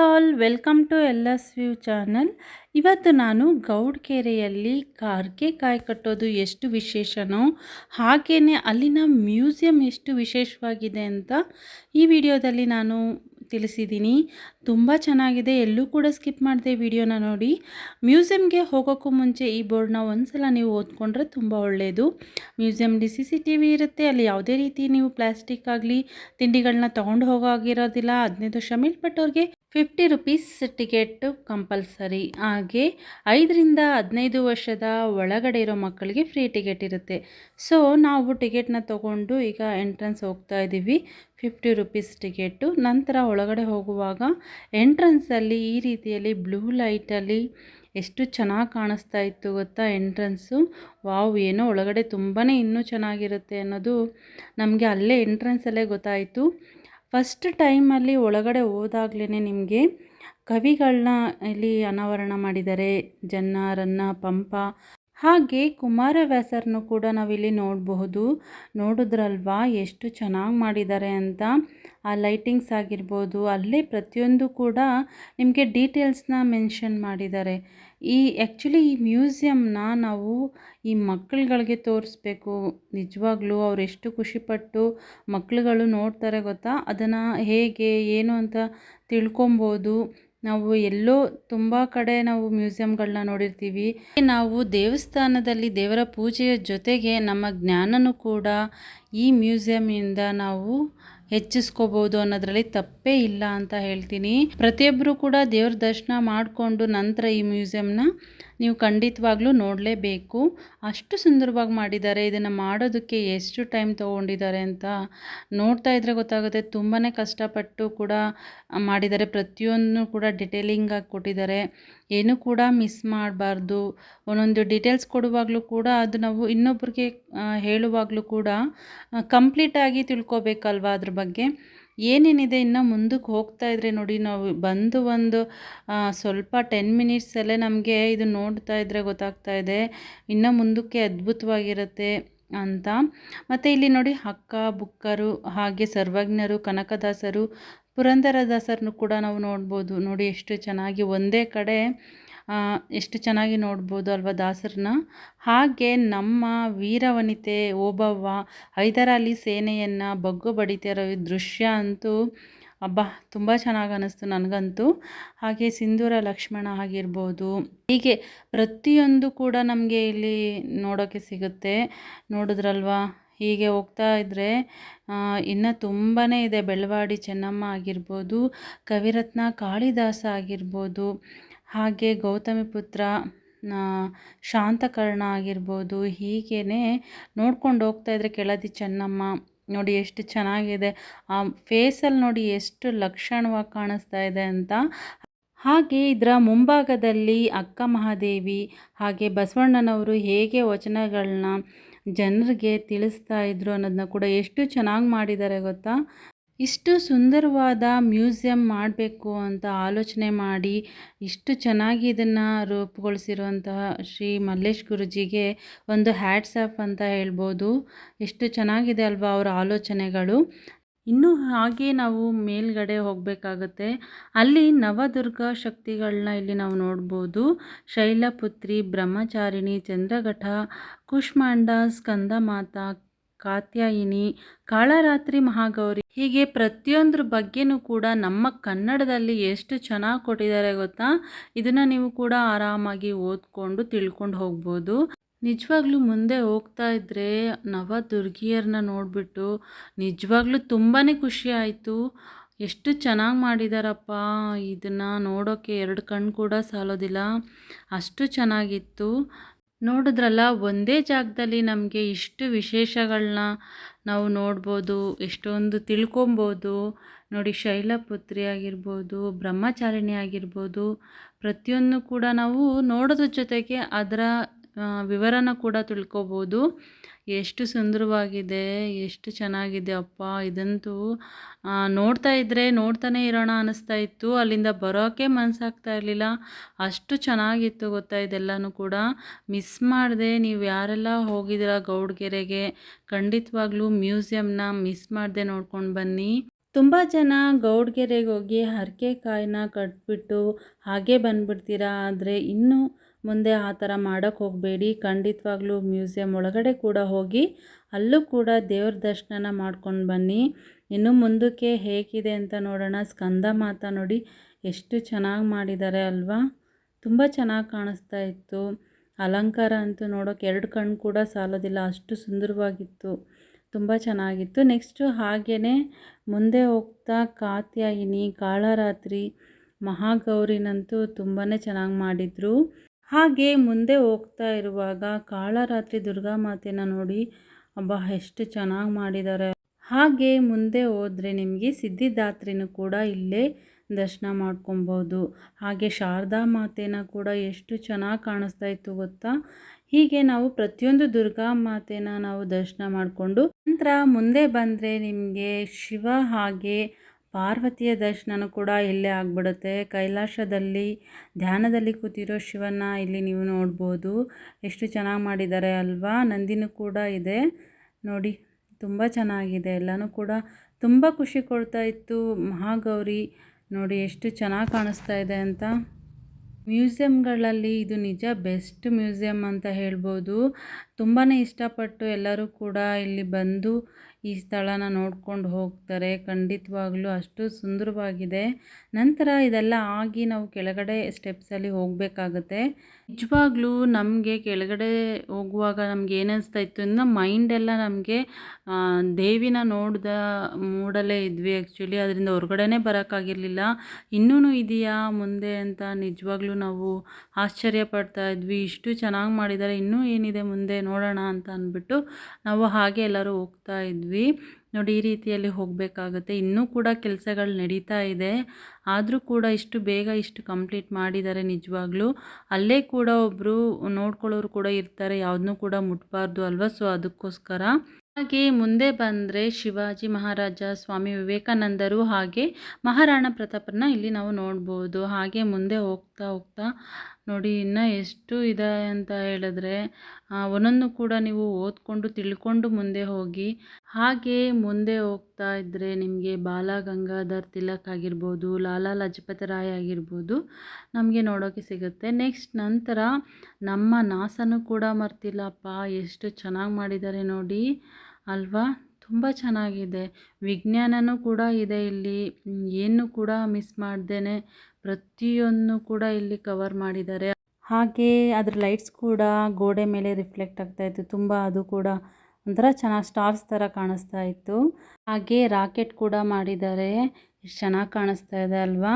All, welcome to L S view channel. ಇವತ್ತು ನಾನು ಗೌಡ್ಕೆರೆಯಲ್ಲಿ ಕಾರ್ಗೆ ಕಾಯಿ ಕಟ್ಟೋದು ಎಷ್ಟು ವಿಶೇಷನೋ ಹಾಗೆಯೇ ಅಲ್ಲಿನ ಮ್ಯೂಸಿಯಂ ಎಷ್ಟು ವಿಶೇಷವಾಗಿದೆ ಅಂತ ಈ ವಿಡಿಯೋದಲ್ಲಿ ನಾನು ತಿಳಿಸಿದ್ದೀನಿ. ತುಂಬ ಚೆನ್ನಾಗಿದೆ, ಎಲ್ಲೂ ಕೂಡ ಸ್ಕಿಪ್ ಮಾಡಿದೆ ವಿಡಿಯೋನ ನೋಡಿ. ಮ್ಯೂಸಿಯಮ್ಗೆ ಹೋಗೋಕ್ಕೂ ಮುಂಚೆ ಈ ಬೋರ್ಡ್ನ ಒಂದ್ಸಲ ನೀವು ಓದ್ಕೊಂಡ್ರೆ ತುಂಬ ಒಳ್ಳೆಯದು ಮ್ಯೂಸಿಯಮ್ಲಿ ಸಿ ಸಿ ಟಿ ವಿ ಇರುತ್ತೆ, ಅಲ್ಲಿ ಯಾವುದೇ ರೀತಿ ನೀವು ಪ್ಲಾಸ್ಟಿಕ್ ಆಗಲಿ ತಿಂಡಿಗಳನ್ನ ತೊಗೊಂಡು ಹೋಗೋಗಿರೋದಿಲ್ಲ ಹದಿನೈದು ವರ್ಷ ಮೇಲ್ಪಟ್ಟವ್ರಿಗೆ ಫಿಫ್ಟಿ ರುಪೀಸ್ ಟಿಕೆಟ್ ಕಂಪಲ್ಸರಿ. ಹಾಗೆ ಐದರಿಂದ ಹದಿನೈದು ವರ್ಷದ ಒಳಗಡೆ ಇರೋ ಮಕ್ಕಳಿಗೆ ಫ್ರೀ ಟಿಕೆಟ್ ಇರುತ್ತೆ. ಸೊ, ನಾವು ಟಿಕೆಟ್ನ ತೊಗೊಂಡು ಈಗ ಎಂಟ್ರೆನ್ಸ್ ಹೋಗ್ತಾ ಇದ್ದೀವಿ. ಫಿಫ್ಟಿ ರುಪೀಸ್ ಟಿಕೆಟು ನಂತರ ಒಳಗಡೆ ಹೋಗುವಾಗ ಎಂಟ್ರೆನ್ಸಲ್ಲಿ ಈ ರೀತಿಯಲ್ಲಿ ಬ್ಲೂ ಲೈಟಲ್ಲಿ ಎಷ್ಟು ಚೆನ್ನಾಗಿ ಕಾಣಿಸ್ತಾ ಇತ್ತು ಗೊತ್ತಾ ಎಂಟ್ರೆನ್ಸು? ವಾವ್, ಏನೋ ಒಳಗಡೆ ತುಂಬಾ ಇನ್ನೂ ಚೆನ್ನಾಗಿರುತ್ತೆ ಅನ್ನೋದು ನಮಗೆ ಅಲ್ಲೇ ಎಂಟ್ರೆನ್ಸಲ್ಲೇ ಗೊತ್ತಾಯಿತು. ಫಸ್ಟ್ ಟೈಮಲ್ಲಿ ಒಳಗಡೆ ಹೋದಾಗ್ಲೇ ನಿಮಗೆ ಕವಿಗಳನ್ನ ಇಲ್ಲಿ ಅನಾವರಣ ಮಾಡಿದ್ದಾರೆ ಜನ್ನಾರನ್ನ ಪಂಪ, ಹಾಗೆ ಕುಮಾರವ್ಯಾಸರನ್ನು ಕೂಡ ನಾವಿಲ್ಲಿ ನೋಡಬಹುದು. ನೋಡಿದ್ರಲ್ವಾ? ಎಷ್ಟು ಚೆನ್ನಾಗಿ ಮಾಡಿದ್ದಾರೆ ಅಂತ. ಆ ಲೈಟಿಂಗ್ಸ್ ಆಗಿರ್ಬೋದು, ಅಲ್ಲೇ ಪ್ರತಿಯೊಂದು ಕೂಡ ನಿಮಗೆ ಡೀಟೇಲ್ಸ್ನ ಮೆನ್ಷನ್ ಮಾಡಿದ್ದಾರೆ. ಈ ಆ್ಯಕ್ಚುಲಿ ಈ ಮ್ಯೂಸಿಯಮ್ನ ನಾವು ಈ ಮಕ್ಕಳುಗಳಿಗೆ ತೋರಿಸ್ಬೇಕು. ನಿಜವಾಗ್ಲೂ ಅವ್ರು ಎಷ್ಟು ಖುಷಿಪಟ್ಟು ಮಕ್ಕಳುಗಳು ನೋಡ್ತಾರೆ ಗೊತ್ತಾ? ಅದನ್ನು ಹೇಗೆ, ಏನು ಅಂತ ತಿಳ್ಕೊಬೋದು. ನಾವು ಎಲ್ಲೋ ತುಂಬ ಕಡೆ ನಾವು ಮ್ಯೂಸಿಯಮ್ಗಳನ್ನ ನೋಡಿರ್ತೀವಿ. ನಾವು ದೇವಸ್ಥಾನದಲ್ಲಿ ದೇವರ ಪೂಜೆಯ ಜೊತೆಗೆ ನಮ್ಮ ಜ್ಞಾನನೂ ಕೂಡ ಈ ಮ್ಯೂಸಿಯಮ್ಮಿಂದ ನಾವು ಹೆಚ್ಚಿಸ್ಕೋಬೋದು ಅನ್ನೋದ್ರಲ್ಲಿ ತಪ್ಪೇ ಇಲ್ಲ ಅಂತ ಹೇಳ್ತೀನಿ. ಪ್ರತಿಯೊಬ್ಬರು ಕೂಡ ದೇವ್ರ ದರ್ಶನ ಮಾಡಿಕೊಂಡು ನಂತರ ಈ ಮ್ಯೂಸಿಯಮ್ನ ನೀವು ಖಂಡಿತವಾಗ್ಲೂ ನೋಡಲೇಬೇಕು. ಅಷ್ಟು ಸುಂದರವಾಗಿ ಮಾಡಿದ್ದಾರೆ, ಇದನ್ನು ಮಾಡೋದಕ್ಕೆ ಎಷ್ಟು ಟೈಮ್ ತೊಗೊಂಡಿದ್ದಾರೆ ಅಂತ ನೋಡ್ತಾ ಇದ್ರೆ ಗೊತ್ತಾಗುತ್ತೆ. ತುಂಬಾ ಕಷ್ಟಪಟ್ಟು ಕೂಡ ಮಾಡಿದ್ದಾರೆ. ಪ್ರತಿಯೊಂದನ್ನು ಕೂಡ ಡಿಟೇಲಿಂಗಾಗಿ ಕೊಟ್ಟಿದ್ದಾರೆ. ಏನೂ ಕೂಡ ಮಿಸ್ ಮಾಡಬಾರ್ದು. ಒಂದೊಂದು ಡೀಟೇಲ್ಸ್ ಕೊಡುವಾಗಲೂ ಕೂಡ ಅದು ನಾವು ಇನ್ನೊಬ್ರಿಗೆ ಹೇಳುವಾಗಲೂ ಕೂಡ ಕಂಪ್ಲೀಟಾಗಿ ತಿಳ್ಕೊಬೇಕಲ್ವ ಅದ್ರ ಬಗ್ಗೆ? ಏನೇನಿದೆ ಇನ್ನು ಮುಂದಕ್ಕೆ ಹೋಗ್ತಾ ಇದ್ರೆ ನೋಡಿ, ನಾವು ಬಂದು ಒಂದು ಸ್ವಲ್ಪ ಟೆನ್ ಮಿನಿಟ್ಸಲ್ಲೇ ನಮಗೆ ಇದು ನೋಡ್ತಾ ಇದ್ರೆ ಗೊತ್ತಾಗ್ತಾ ಇದೆ. ಇನ್ನು ಮುಂದಕ್ಕೆ ಅದ್ಭುತವಾಗಿರುತ್ತೆ ಅಂತ. ಮತ್ತು ಇಲ್ಲಿ ನೋಡಿ ಅಕ್ಕ, ಬುಕ್ಕರು, ಹಾಗೆ ಸರ್ವಜ್ಞರು, ಕನಕದಾಸರು, ಪುರಂದರದಾಸರನ್ನು ಕೂಡ ನಾವು ನೋಡ್ಬೋದು. ನೋಡಿ ಎಷ್ಟು ಚೆನ್ನಾಗಿ ಒಂದೇ ಕಡೆ ಎಷ್ಟು ಚೆನ್ನಾಗಿ ನೋಡ್ಬೋದು ಅಲ್ವಾ ದಾಸರನ್ನ? ಹಾಗೆ ನಮ್ಮ ವೀರವನಿತೆ ಓಬವ್ವ ಹೈದರಾಲಿ ಸೇನೆಯನ್ನು ಬಗ್ಗು ಬಡಿತಿರೋ ದೃಶ್ಯ ಅಂತೂ ಅಬ್ಬಾ, ತುಂಬ ಚೆನ್ನಾಗಿ ಅನ್ನಿಸ್ತು ನನಗಂತೂ. ಹಾಗೆ ಸಿಂಧೂರ ಲಕ್ಷ್ಮಣ ಆಗಿರ್ಬೋದು. ಹೀಗೆ ಪ್ರತಿಯೊಂದು ಕೂಡ ನಮಗೆ ಇಲ್ಲಿ ನೋಡೋಕ್ಕೆ ಸಿಗುತ್ತೆ. ನೋಡಿದ್ರಲ್ವಾ? ಹೀಗೆ ಹೋಗ್ತಾ ಇದ್ದರೆ ಇನ್ನು ತುಂಬಾ ಇದೆ. ಬೆಳವಾಡಿ ಚೆನ್ನಮ್ಮ ಆಗಿರ್ಬೋದು, ಕವಿರತ್ನ ಕಾಳಿದಾಸ ಆಗಿರ್ಬೋದು, ಹಾಗೆ ಗೌತಮಿಪುತ್ರ ಶಾಂತಕರ್ಣ ಆಗಿರ್ಬೋದು ಹೀಗೇ ನೋಡ್ಕೊಂಡು ಹೋಗ್ತಾ ಇದ್ದರೆ ಕೆಳದಿ ಚೆನ್ನಮ್ಮ. ನೋಡಿ ಎಷ್ಟು ಚೆನ್ನಾಗಿದೆ. ಆ ಫೇಸಲ್ಲಿ ನೋಡಿ ಎಷ್ಟು ಲಕ್ಷಣವಾಗಿ ಕಾಣಿಸ್ತಾ ಇದೆ ಅಂತ. ಹಾಗೆ ಇದರ ಮುಂಭಾಗದಲ್ಲಿ ಅಕ್ಕ ಮಹಾದೇವಿ, ಹಾಗೆ ಬಸವಣ್ಣನವರು ಹೇಗೆ ವಚನಗಳನ್ನ ಜನರಿಗೆ ತಿಳಿಸ್ತಾ ಇದ್ರು ಅನ್ನೋದನ್ನ ಕೂಡ ಎಷ್ಟು ಚೆನ್ನಾಗಿ ಮಾಡಿದ್ದಾರೆ ಗೊತ್ತಾ? ಇಷ್ಟು ಸುಂದರವಾದ ಮ್ಯೂಸಿಯಂ ಮಾಡಬೇಕು ಅಂತ ಆಲೋಚನೆ ಮಾಡಿ ಇಷ್ಟು ಚೆನ್ನಾಗಿ ಇದನ್ನು ರೂಪುಗೊಳಿಸಿರುವಂತಹ ಶ್ರೀ ಮಲ್ಲೇಶ್ ಗುರುಜಿಗೆ ಒಂದು ಹ್ಯಾಟ್ಸ್ ಆಫ್ ಅಂತ ಹೇಳ್ಬೋದು. ಎಷ್ಟು ಚೆನ್ನಾಗಿದೆ ಅಲ್ವಾ ಅವರ ಆಲೋಚನೆಗಳು. ಇನ್ನು ಹಾಗೆ ನಾವು ಮೇಲ್ಗಡೆ ಹೋಗಬೇಕಾಗತ್ತೆ. ಅಲ್ಲಿ ನವದುರ್ಗ ಶಕ್ತಿಗಳನ್ನ ಇಲ್ಲಿ ನಾವು ನೋಡ್ಬೋದು. ಶೈಲಪುತ್ರಿ, ಬ್ರಹ್ಮಚಾರಿಣಿ, ಚಂದ್ರಘಟ, ಕುಷ್ಮಾಂಡ, ಸ್ಕಂದಮಾತಾ, ಕಾತ್ಯಾಯಿನಿ, ಕಾಳರಾತ್ರಿ ಮಹಾಗೌರಿ. ಹೀಗೆ ಪ್ರತಿಯೊಂದ್ರ ಬಗ್ಗೆನೂ ಕೂಡ ನಮ್ಮ ಕನ್ನಡದಲ್ಲಿ ಎಷ್ಟು ಚೆನ್ನಾಗಿ ಕೊಟ್ಟಿದ್ದಾರೆ ಗೊತ್ತಾ? ಇದನ್ನು ನೀವು ಕೂಡ ಆರಾಮಾಗಿ ಓದ್ಕೊಂಡು ತಿಳ್ಕೊಂಡು ಹೋಗ್ಬೋದು. ನಿಜವಾಗ್ಲೂ ಮುಂದೆ ಹೋಗ್ತಾ ಇದ್ದರೆ ನವದುರ್ಗಿಯರನ್ನ ನೋಡಿಬಿಟ್ಟು ನಿಜವಾಗ್ಲೂ ತುಂಬಾ ಖುಷಿ ಆಯಿತು. ಎಷ್ಟು ಚೆನ್ನಾಗಿ ಮಾಡಿದಾರಪ್ಪ, ಇದನ್ನು ನೋಡೋಕ್ಕೆ ಎರಡು ಕಣ್ಣು ಕೂಡ ಸಾಲೋದಿಲ್ಲ. ಅಷ್ಟು ಚೆನ್ನಾಗಿತ್ತು. ನೋಡಿದ್ರಲ್ಲ, ಒಂದೇ ಜಾಗದಲ್ಲಿ ನಮಗೆ ಇಷ್ಟು ವಿಶೇಷಗಳನ್ನ ನಾವು ನೋಡ್ಬೋದು, ಎಷ್ಟೊಂದು ತಿಳ್ಕೊಬೋದು. ನೋಡಿ, ಶೈಲಪುತ್ರಿ ಆಗಿರ್ಬೋದು, ಬ್ರಹ್ಮಚಾರಿಣಿ ಆಗಿರ್ಬೋದು, ಪ್ರತಿಯೊಂದು ಕೂಡ ನಾವು ನೋಡೋದ್ರ ಜೊತೆಗೆ ಅದರ ವಿವರನ ಕೂಡ ತಿಳ್ಕೊಬೋದು. ಎಷ್ಟು ಸುಂದರವಾಗಿದೆ, ಎಷ್ಟು ಚೆನ್ನಾಗಿದೆ, ಅಪ್ಪ, ಇದಂತೂ ನೋಡ್ತಾ ಇದ್ದರೆ ನೋಡ್ತಾನೆ ಇರೋಣ ಅನ್ನಿಸ್ತಾ ಇತ್ತು. ಅಲ್ಲಿಂದ ಬರೋಕ್ಕೆ ಮನಸ್ಸಾಗ್ತಾ ಇರಲಿಲ್ಲ. ಅಷ್ಟು ಚೆನ್ನಾಗಿತ್ತು ಗೊತ್ತಾ ಇದೆಲ್ಲನೂ ಕೂಡ. ಮಿಸ್ ಮಾಡಿದೆ, ನೀವು ಯಾರೆಲ್ಲ ಹೋಗಿದ್ದೀರಾ ಗೌಡ್ಗೆರೆಗೆ, ಖಂಡಿತವಾಗ್ಲೂ ಮ್ಯೂಸಿಯಂನ ಮಿಸ್ ಮಾಡದೆ ನೋಡ್ಕೊಂಡು ಬನ್ನಿ. ತುಂಬ ಜನ ಗೌಡ್ಗೆರೆಗೆ ಹೋಗಿ ಹರಕೆ ಕಾಯಿನ ಕಟ್ಬಿಟ್ಟು ಹಾಗೆ ಬಂದ್ಬಿಡ್ತೀರಾ, ಆದರೆ ಇನ್ನೂ ಮುಂದೆ ಆ ಥರ ಮಾಡೋಕ್ಕೆ ಹೋಗಬೇಡಿ. ಖಂಡಿತವಾಗ್ಲೂ ಮ್ಯೂಸಿಯಂ ಒಳಗಡೆ ಕೂಡ ಹೋಗಿ ಅಲ್ಲೂ ಕೂಡ ದೇವ್ರ ದರ್ಶನ ಮಾಡ್ಕೊಂಡು ಬನ್ನಿ. ಇನ್ನು ಮುಂದಕ್ಕೆ ಹೇಗಿದೆ ಅಂತ ನೋಡೋಣ. ಸ್ಕಂದ ಮಾತ ನೋಡಿ ಎಷ್ಟು ಚೆನ್ನಾಗಿ ಮಾಡಿದ್ದಾರೆ ಅಲ್ವಾ? ತುಂಬ ಚೆನ್ನಾಗಿ ಕಾಣಿಸ್ತಾ ಇತ್ತು. ಅಲಂಕಾರ ಅಂತೂ ನೋಡೋಕೆ ಎರಡು ಕಣ್ಣು ಕೂಡ ಸಾಲೋದಿಲ್ಲ. ಅಷ್ಟು ಸುಂದರವಾಗಿತ್ತು. ತುಂಬ ಚೆನ್ನಾಗಿತ್ತು. ನೆಕ್ಸ್ಟು ಹಾಗೆಯೇ ಮುಂದೆ ಹೋಗ್ತಾ ಕಾತ್ಯಾಯಿನಿ, ಕಾಳರಾತ್ರಿ, ಮಹಾಗೌರಿನಂತೂ ತುಂಬಾ ಚೆನ್ನಾಗಿ ಮಾಡಿದರು. ಹಾಗೆ ಮುಂದೆ ಹೋಗ್ತಾ ಇರುವಾಗ ಕಾಳರಾತ್ರಿ ದುರ್ಗಾ ಮಾತೆನ ನೋಡಿ, ಅಬ್ಬಾ, ಎಷ್ಟು ಚೆನ್ನಾಗಿ ಮಾಡಿದ್ದಾರೆ ಹಾಗೆ ಮುಂದೆ ಹೋದರೆ ನಿಮಗೆ ಸಿದ್ಧಿದಾತ್ರಿನೂ ಕೂಡ ಇಲ್ಲೇ ದರ್ಶನ ಮಾಡ್ಕೊಬೋದು. ಹಾಗೆ ಶಾರದಾ ಮಾತೆನ ಕೂಡ ಎಷ್ಟು ಚೆನ್ನಾಗಿ ಕಾಣಿಸ್ತಾ ಇತ್ತು ಗೊತ್ತಾ? ಹೀಗೆ ನಾವು ಪ್ರತಿಯೊಂದು ದುರ್ಗಾ ಮಾತೆನ ನಾವು ದರ್ಶನ ಮಾಡಿಕೊಂಡು, ನಂತರ ಮುಂದೆ ಬಂದರೆ ನಿಮಗೆ ಶಿವ ಹಾಗೆ ಪಾರ್ವತಿಯ ದರ್ಶನನೂ ಕೂಡ ಇಲ್ಲೇ ಆಗಿಬಿಡುತ್ತೆ. ಕೈಲಾಸದಲ್ಲಿ ಧ್ಯಾನದಲ್ಲಿ ಕೂತಿರೋ ಶಿವನ ಇಲ್ಲಿ ನೀವು ನೋಡ್ಬೋದು. ಎಷ್ಟು ಚೆನ್ನಾಗಿ ಮಾಡಿದ್ದಾರೆ ಅಲ್ವಾ? ನಂದಿನೂ ಕೂಡ ಇದೆ. ನೋಡಿ, ತುಂಬ ಚೆನ್ನಾಗಿದೆ. ಎಲ್ಲನೂ ಕೂಡ ತುಂಬ ಖುಷಿ ಕೊಡ್ತಾ ಇತ್ತು. ಮಹಾಗೌರಿ, ನೋಡಿ ಎಷ್ಟು ಚೆನ್ನಾಗಿ ಕಾಣಿಸ್ತಾ ಇದೆ ಅಂತ. ಮ್ಯೂಸಿಯಮ್ಗಳಲ್ಲಿ ಇದು ನಿಜ ಬೆಸ್ಟ್ ಮ್ಯೂಸಿಯಮ್ ಅಂತ ಹೇಳ್ಬೋದು. ತುಂಬಾ ಇಷ್ಟಪಟ್ಟು ಎಲ್ಲರೂ ಕೂಡ ಇಲ್ಲಿ ಬಂದು ಈ ಸ್ಥಳನ ನೋಡ್ಕೊಂಡು ಹೋಗ್ತಾರೆ. ಖಂಡಿತವಾಗ್ಲೂ ಅಷ್ಟು ಸುಂದರವಾಗಿದೆ. ನಂತರ ಇದೆಲ್ಲ ಆಗಿ ನಾವು ಕೆಳಗಡೆ ಸ್ಟೆಪ್ಸಲ್ಲಿ ಹೋಗಬೇಕಾಗತ್ತೆ. ನಿಜವಾಗ್ಲೂ ನಮಗೆ ಕೆಳಗಡೆ ಹೋಗುವಾಗ ನಮ್ಗೆ ಏನಿಸ್ತಾ ಇತ್ತು ಅಂದರೆ ಮೈಂಡೆಲ್ಲ ನಮಗೆ ದೇವಿನ ನೋಡಿದ ಮೂಡಲ್ಲೇ ಇದ್ವಿ ಆ್ಯಕ್ಚುಲಿ ಅದರಿಂದ ಹೊರಗಡೆನೇ ಬರೋಕ್ಕಾಗಿರಲಿಲ್ಲ. ಇನ್ನೂ ಇದೆಯಾ ಮುಂದೆ ಅಂತ ನಿಜವಾಗ್ಲೂ ನಾವು ಆಶ್ಚರ್ಯ ಪಡ್ತಾ ಇದ್ವಿ. ಇಷ್ಟು ಚೆನ್ನಾಗಿ ಮಾಡಿದ್ದಾರೆ ಇನ್ನೂ ಏನಿದೆ ಮುಂದೆ ನೋಡೋಣ ಅಂತ ಅಂದ್ಬಿಟ್ಟು ನಾವು ಹಾಗೆ ಎಲ್ಲರೂ ಹೋಗ್ತಾ ಇದ್ವಿ. ನೋಡಿ, ಈ ರೀತಿಯಲ್ಲಿ ಹೋಗಬೇಕಾಗುತ್ತೆ. ಇನ್ನೂ ಕೂಡ ಕೆಲಸಗಳು ನಡೀತಾ ಇದೆ. ಆದರೂ ಕೂಡ ಇಷ್ಟು ಬೇಗ ಇಷ್ಟು ಕಂಪ್ಲೀಟ್ ಮಾಡಿದ್ದಾರೆ ನಿಜವಾಗ್ಲೂ ಅಲ್ಲೇ ಕೂಡ ಒಬ್ಬರು ನೋಡ್ಕೊಳ್ಳೋರು ಕೂಡ ಇರ್ತಾರೆ. ಯಾವುದನ್ನೂ ಕೂಡ ಮುಟ್ಬಾರ್ದು ಅಲ್ವಾ? ಸೊ, ಅದಕ್ಕೋಸ್ಕರ. ಹಾಗೆ ಮುಂದೆ ಬಂದರೆ ಶಿವಾಜಿ ಮಹಾರಾಜ, ಸ್ವಾಮಿ ವಿವೇಕಾನಂದರು ಹಾಗೆ ಮಹಾರಾಣಾ ಪ್ರತಾಪರನ್ನ ಇಲ್ಲಿ ನಾವು ನೋಡ್ಬೋದು. ಹಾಗೆ ಮುಂದೆ ಹೋಗ್ತಾ ಹೋಗ್ತಾ ನೋಡಿ, ಇನ್ನು ಎಷ್ಟು ಇದೆ ಅಂತ ಹೇಳಿದ್ರೆ ಒಂದೊಂದು ಕೂಡ ನೀವು ಓದ್ಕೊಂಡು ತಿಳ್ಕೊಂಡು ಮುಂದೆ ಹೋಗಿ, ಹಾಗೆ ಮುಂದೆ ಹೋಗ್ತಾ ಇದ್ದರೆ ನಿಮಗೆ ಬಾಲ ಗಂಗಾಧರ್ ತಿಲಕ್ ಆಗಿರ್ಬೋದು, ಲಾಲಾ ಲಜಪತ್ ರಾಯ್ ಆಗಿರ್ಬೋದು, ನಮಗೆ ನೋಡೋಕ್ಕೆ ಸಿಗುತ್ತೆ. ನೆಕ್ಸ್ಟ್ ನಂತರ ನಮ್ಮ ನಾಸನೂ ಕೂಡ ಮರ್ತಿಲ್ಲಪ್ಪ, ಎಷ್ಟು ಚೆನ್ನಾಗಿ ಮಾಡಿದ್ದಾರೆ ನೋಡಿ. ಅಲ್ವಾ? ತುಂಬ ಚೆನ್ನಾಗಿದೆ. ವಿಜ್ಞಾನನೂ ಕೂಡ ಇದೆ ಇಲ್ಲಿ. ಏನು ಕೂಡ ಮಿಸ್ ಮಾಡ್ದೇ ಪ್ರತಿಯೊಂದು ಕೂಡ ಇಲ್ಲಿ ಕವರ್ ಮಾಡಿದ್ದಾರೆ. ಹಾಗೆ ಅದ್ರ ಲೈಟ್ಸ್ ಕೂಡ ಗೋಡೆ ಮೇಲೆ ರಿಫ್ಲೆಕ್ಟ್ ಆಗ್ತಾ ಇತ್ತು. ತುಂಬ ಅದು ಕೂಡ ಒಂಥರ ಚೆನ್ನಾಗಿ ಸ್ಟಾರ್ಸ್ ಥರ ಕಾಣಿಸ್ತಾ ಇತ್ತು. ಹಾಗೆ ರಾಕೆಟ್ ಕೂಡ ಮಾಡಿದ್ದಾರೆ. ಎಷ್ಟು ಚೆನ್ನಾಗಿ ಕಾಣಿಸ್ತಾ ಇದೆ ಅಲ್ವಾ?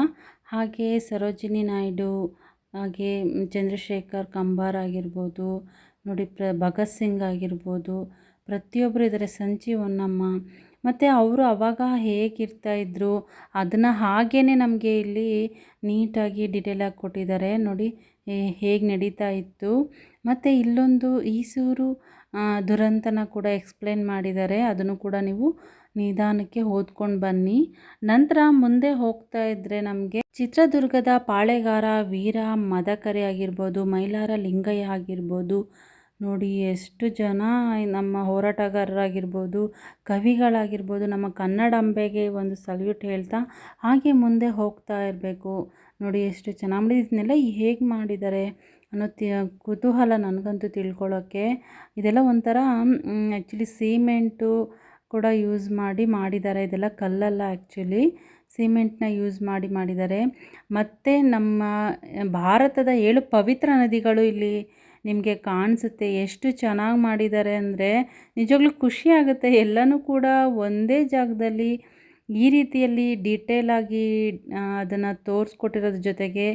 ಹಾಗೆ ಸರೋಜಿನಿ ನಾಯ್ಡು, ಹಾಗೆ ಚಂದ್ರಶೇಖರ್ ಕಂಬಾರ್ ಆಗಿರ್ಬೋದು, ನೋಡಿ ಪ್ರ ಭಗತ್ ಸಿಂಗ್ ಆಗಿರ್ಬೋದು ಪ್ರತಿಯೊಬ್ಬರು ಇದ್ದಾರೆ. ಸಂಚಿ ಹೊನ್ನಮ್ಮ ಮತ್ತು ಅವರು ಅವಾಗ ಹೇಗಿರ್ತಾ ಇದ್ದರು ಅದನ್ನು ಹಾಗೇ ನಮಗೆ ಇಲ್ಲಿ ನೀಟಾಗಿ ಡಿಟೇಲಾಗಿ ಕೊಟ್ಟಿದ್ದಾರೆ. ನೋಡಿ ಹೇಗೆ ನಡೀತಾ ಇತ್ತು. ಮತ್ತು ಇಲ್ಲೊಂದು ಈಸೂರು ದುರಂತನ ಕೂಡ ಎಕ್ಸ್ಪ್ಲೇನ್ ಮಾಡಿದ್ದಾರೆ. ಅದನ್ನು ಕೂಡ ನೀವು ನಿಧಾನಕ್ಕೆ ಓದ್ಕೊಂಡು ಬನ್ನಿ. ನಂತರ ಮುಂದೆ ಹೋಗ್ತಾ ಇದ್ದರೆ ನಮಗೆ ಚಿತ್ರದುರ್ಗದ ಪಾಳೆಗಾರ ವೀರ ಮದಕರಿ ಆಗಿರ್ಬೋದು, ಮೈಲಾರ ಲಿಂಗಯ್ಯ ಆಗಿರ್ಬೋದು ನೋಡಿ ಎಷ್ಟು ಜನ ನಮ್ಮ ಹೋರಾಟಗಾರರಾಗಿರ್ಬೋದು, ಕವಿಗಳಾಗಿರ್ಬೋದು, ನಮ್ಮ ಕನ್ನಡಾಂಬೆಗೆ ಒಂದು ಸಲ್ಯೂಟ್ ಹೇಳ್ತಾ ಹಾಗೆ ಮುಂದೆ ಹೋಗ್ತಾ ಇರಬೇಕು. ನೋಡಿ ಎಷ್ಟು ಚೆನ್ನಾಗಿ ಮಾಡಿ ಇದನ್ನೆಲ್ಲ ಹೇಗೆ ಮಾಡಿದ್ದಾರೆ ಅನ್ನೋ ತಿ, ಕುತೂಹಲ ನನಗಂತೂ ತಿಳ್ಕೊಳ್ಳೋಕ್ಕೆ ಇದೆಲ್ಲ ಒಂಥರ ಆ್ಯಕ್ಚುಲಿ ಸಿಮೆಂಟು ಕೂಡ ಯೂಸ್ ಮಾಡಿ ಮಾಡಿದ್ದಾರೆ. ಇದೆಲ್ಲ ಕಲ್ಲಲ್ಲ ಆ್ಯಕ್ಚುಲಿ ಸಿಮೆಂಟ್ನ ಯೂಸ್ ಮಾಡಿ ಮಾಡಿದ್ದಾರೆ. ಮತ್ತು ನಮ್ಮ ಭಾರತದ ಏಳು ಪವಿತ್ರ ನದಿಗಳು ಇಲ್ಲಿ ನಿಮಗೆ ಕಾಣಿಸುತ್ತೆ, ಎಷ್ಟು ಚೆನ್ನಾಗಿ ಮಾಡಿದ್ದಾರೆ ಅಂದರೆ ನಿಜವಾಗ್ಲೂ ಖುಷಿ ಆಗುತ್ತೆ. ಎಲ್ಲನೂ ಕೂಡ ಒಂದೇ ಜಾಗದಲ್ಲಿ ಈ ರೀತಿಯಲ್ಲಿ ಡೀಟೇಲಾಗಿ ಅದನ್ನು ತೋರಿಸ್ಕೊಟ್ಟಿರೋದ್ರ ಜೊತೆಗೆ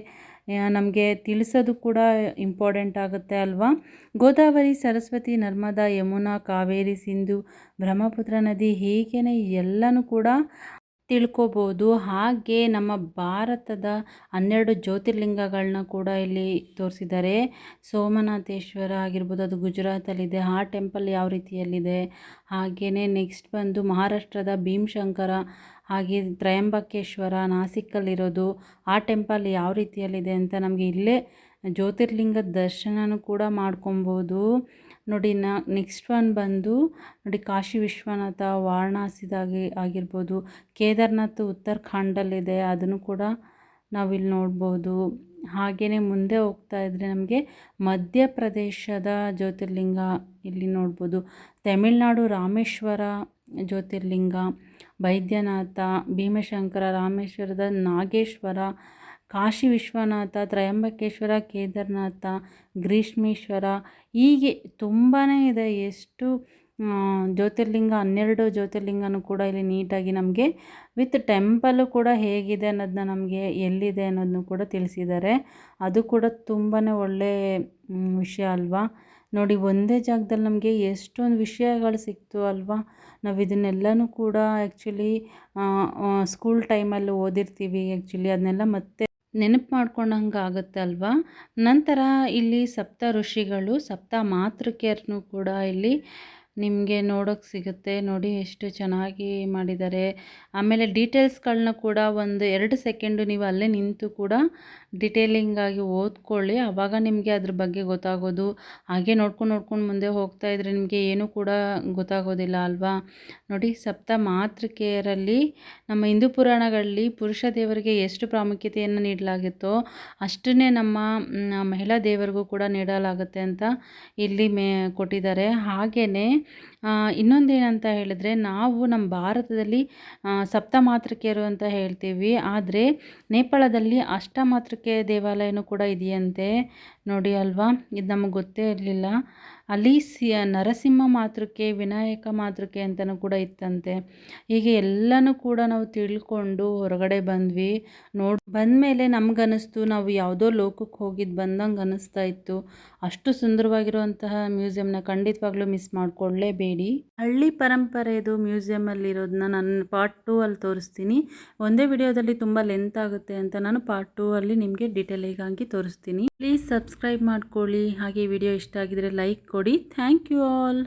ನಮಗೆ ತಿಳಿಸೋದು ಕೂಡ ಇಂಪಾರ್ಟೆಂಟ್ ಆಗುತ್ತೆ ಅಲ್ವಾ? ಗೋದಾವರಿ ಸರಸ್ವತಿ ನರ್ಮದಾ ಯಮುನಾ ಕಾವೇರಿ ಸಿಂಧು ಬ್ರಹ್ಮಪುತ್ರ ನದಿ ಹೀಗೇ ಎಲ್ಲನೂ ಕೂಡ ತಿಳ್ಕೊಬೋದು. ಹಾಗೆ ನಮ್ಮ ಭಾರತದ ಹನ್ನೆರಡು ಜ್ಯೋತಿರ್ಲಿಂಗಗಳನ್ನ ಕೂಡ ಇಲ್ಲಿ ತೋರಿಸಿದ್ದಾರೆ. ಸೋಮನಾಥೇಶ್ವರ ಆಗಿರ್ಬೋದು, ಅದು ಗುಜರಾತಲ್ಲಿದೆ. ಆ ಟೆಂಪಲ್ ಯಾವ ರೀತಿಯಲ್ಲಿದೆ? ಹಾಗೆಯೇ ನೆಕ್ಸ್ಟ್ ಬಂದು ಮಹಾರಾಷ್ಟ್ರದ ಭೀಮಶಂಕರ, ಹಾಗೆ ತ್ರಯಂಬಕೇಶ್ವರ ನಾಸಿಕ್ಕಲ್ಲಿರೋದು ಆ ಟೆಂಪಲ್ ಯಾವ ರೀತಿಯಲ್ಲಿದೆ ಅಂತ ನಮಗೆ ಇಲ್ಲೇ ಜ್ಯೋತಿರ್ಲಿಂಗದ ದರ್ಶನನೂ ಕೂಡ ಮಾಡ್ಕೊಬೋದು. ನೋಡಿ, ನಾ ನೆಕ್ಸ್ಟ್ ಒನ್ ಬಂದು ನೋಡಿ, ಕಾಶಿ ವಿಶ್ವನಾಥ, ವಾರಣಾಸಿದಾಗಿ ಆಗಿರ್ಬೋದು, ಕೇದಾರ್ನಾಥ್ ಉತ್ತರಾಖಂಡಲ್ಲಿದೆ, ಅದನ್ನು ಕೂಡ ನಾವಿಲ್ಲಿ ನೋಡ್ಬೋದು. ಹಾಗೆಯೇ ಮುಂದೆ ಹೋಗ್ತಾ ಇದ್ದರೆ ನಮಗೆ ಮಧ್ಯಪ್ರದೇಶದ ಜ್ಯೋತಿರ್ಲಿಂಗ ಇಲ್ಲಿ ನೋಡ್ಬೋದು. ತಮಿಳ್ನಾಡು ರಾಮೇಶ್ವರ ಜ್ಯೋತಿರ್ಲಿಂಗ ವೈದ್ಯನಾಥ ಭೀಮಶಂಕರ, ರಾಮೇಶ್ವರದ ನಾಗೇಶ್ವರ ಕಾಶಿ ವಿಶ್ವನಾಥ, ತ್ರಯಂಬಕೇಶ್ವರ, ಕೇದಾರನಾಥ, ಗ್ರೀಷ್ಮೇಶ್ವರ, ಹೀಗೆ ತುಂಬಾ ಇದೆ. ಎಷ್ಟು ಜ್ಯೋತಿರ್ಲಿಂಗ, ಹನ್ನೆರಡು ಜ್ಯೋತಿರ್ಲಿಂಗನೂ ಕೂಡ ಇಲ್ಲಿ ನೀಟಾಗಿ ನಮಗೆ ವಿತ್ ಟೆಂಪಲ್ಲು ಕೂಡ ಹೇಗಿದೆ ಅನ್ನೋದನ್ನ ನಮಗೆ ಎಲ್ಲಿದೆ ಅನ್ನೋದನ್ನು ಕೂಡ ತಿಳಿಸಿದ್ದಾರೆ. ಅದು ಕೂಡ ತುಂಬಾ ಒಳ್ಳೆಯ ವಿಷಯ ಅಲ್ವಾ? ನೋಡಿ, ಒಂದೇ ಜಾಗದಲ್ಲಿ ನಮಗೆ ಎಷ್ಟೊಂದು ವಿಷಯಗಳು ಸಿಕ್ತು ಅಲ್ವಾ? ನಾವು ಇದನ್ನೆಲ್ಲನೂ ಕೂಡ ಆ್ಯಕ್ಚುಲಿ ಸ್ಕೂಲ್ ಟೈಮಲ್ಲಿ ಓದಿರ್ತೀವಿ ಆ್ಯಕ್ಚುಲಿ ಅದನ್ನೆಲ್ಲ ಮತ್ತೆ ನೆನಪು ಮಾಡ್ಕೊಂಡಂಗೆ ಆಗುತ್ತೆ ಅಲ್ವಾ? ನಂತರ ಇಲ್ಲಿ ಸಪ್ತ ಋಷಿಗಳು ಸಪ್ತ ಮಾತೃಕೆಯರನ್ನು ಕೂಡ ಇಲ್ಲಿ ನಿಮಗೆ ನೋಡೋಕ್ಕೆ ಸಿಗುತ್ತೆ. ನೋಡಿ ಎಷ್ಟು ಚೆನ್ನಾಗಿ ಮಾಡಿದ್ದಾರೆ. ಆಮೇಲೆ ಡೀಟೇಲ್ಸ್ಗಳನ್ನ ಕೂಡ ಒಂದು ಎರಡು ಸೆಕೆಂಡು ನೀವು ಅಲ್ಲೇ ನಿಂತು ಕೂಡ ಡಿಟೇಲಿಂಗಾಗಿ ಓದ್ಕೊಳ್ಳಿ. ಆವಾಗ ನಿಮಗೆ ಅದ್ರ ಬಗ್ಗೆ ಗೊತ್ತಾಗೋದು. ಹಾಗೆ ನೋಡ್ಕೊಂಡು ನೋಡ್ಕೊಂಡು ಮುಂದೆ ಹೋಗ್ತಾ ಇದ್ರೆ ನಿಮಗೆ ಏನೂ ಕೂಡ ಗೊತ್ತಾಗೋದಿಲ್ಲ ಅಲ್ವಾ? ನೋಡಿ ಸಪ್ತ ಮಾತೃಕೆಯರಲ್ಲಿ ನಮ್ಮ ಹಿಂದೂ ಪುರಾಣಗಳಲ್ಲಿ ಪುರುಷ ದೇವರಿಗೆ ಎಷ್ಟು ಪ್ರಾಮುಖ್ಯತೆಯನ್ನು ನೀಡಲಾಗಿತ್ತೋ ಅಷ್ಟನ್ನೇ ನಮ್ಮ ಮಹಿಳಾ ದೇವರಿಗೂ ಕೂಡ ನೀಡಲಾಗುತ್ತೆ ಅಂತ ಇಲ್ಲಿ ಮೇ, ಕೊಟ್ಟಿದ್ದಾರೆ. ಹಾಗೆಯೇ ಇನ್ನೊಂದೇನಂತ ಹೇಳಿದ್ರೆ ನಾವು ನಮ್ಮ ಭಾರತದಲ್ಲಿ ಸಪ್ತ ಮಾತೃಕೆಯರು ಅಂತ ಹೇಳ್ತೀವಿ. ಆದರೆ, ನೇಪಾಳದಲ್ಲಿ ಅಷ್ಟಮಾತೃಕೆಯ ದೇವಾಲಯನೂ ಕೂಡ ಇದೆಯಂತೆ. ನೋಡಿ ಅಲ್ವಾ? ಇದು ನಮಗೆ ಗೊತ್ತೇ ಇರಲಿಲ್ಲ. ಅಲ್ಲಿ ಸಿ ನರಸಿಂಹ ಮಾತೃಕೆ, ವಿನಾಯಕ ಮಾತೃಕೆ ಅಂತಲೂ ಕೂಡ ಇತ್ತಂತೆ. ಹೀಗೆ ಎಲ್ಲನೂ ಕೂಡ ನಾವು ತಿಳ್ಕೊಂಡು ಹೊರಗಡೆ ಬಂದ್ವಿ. ನೋಡಿ, ಬಂದಮೇಲೆ ನಮಗನಿಸ್ತು ನಾವು ಯಾವುದೋ ಲೋಕಕ್ಕೆ ಹೋಗಿದ್ದು ಬಂದಂಗೆ ಅನ್ನಿಸ್ತಾ ಇತ್ತು. ಅಷ್ಟು ಸುಂದರವಾಗಿರುವಂತಹ ಮ್ಯೂಸಿಯಂನ ಖಂಡಿತವಾಗ್ಲೂ ಮಿಸ್ ಮಾಡಿಕೊಳ್ಳೇಬೇಡಿ ಹಳ್ಳಿ ಪರಂಪರೆದು ಮ್ಯೂಸಿಯಮಲ್ಲಿರೋದನ್ನ ನಾನು ಪಾರ್ಟ್ ಟೂ ಅಲ್ಲಿ ತೋರಿಸ್ತೀನಿ. ಒಂದೇ ವಿಡಿಯೋದಲ್ಲಿ ತುಂಬ ಲೆಂತ್ ಆಗುತ್ತೆ ಅಂತ ನಾನು ಪಾರ್ಟ್ ಟೂ ಅಲ್ಲಿ ನಿಮಗೆ ಡೀಟೇಲಿಗಾಗಿ ತೋರಿಸ್ತೀನಿ. ಪ್ಲೀಸ್ ಸಬ್ಸ್ಕ್ರೈಬ್ ಮಾಡ್ಕೊಳ್ಳಿ. ಹಾಗೆ ವಿಡಿಯೋ ಇಷ್ಟ ಆಗಿದರೆ ಲೈಕ್ ಕೊಡಿ. Thank you all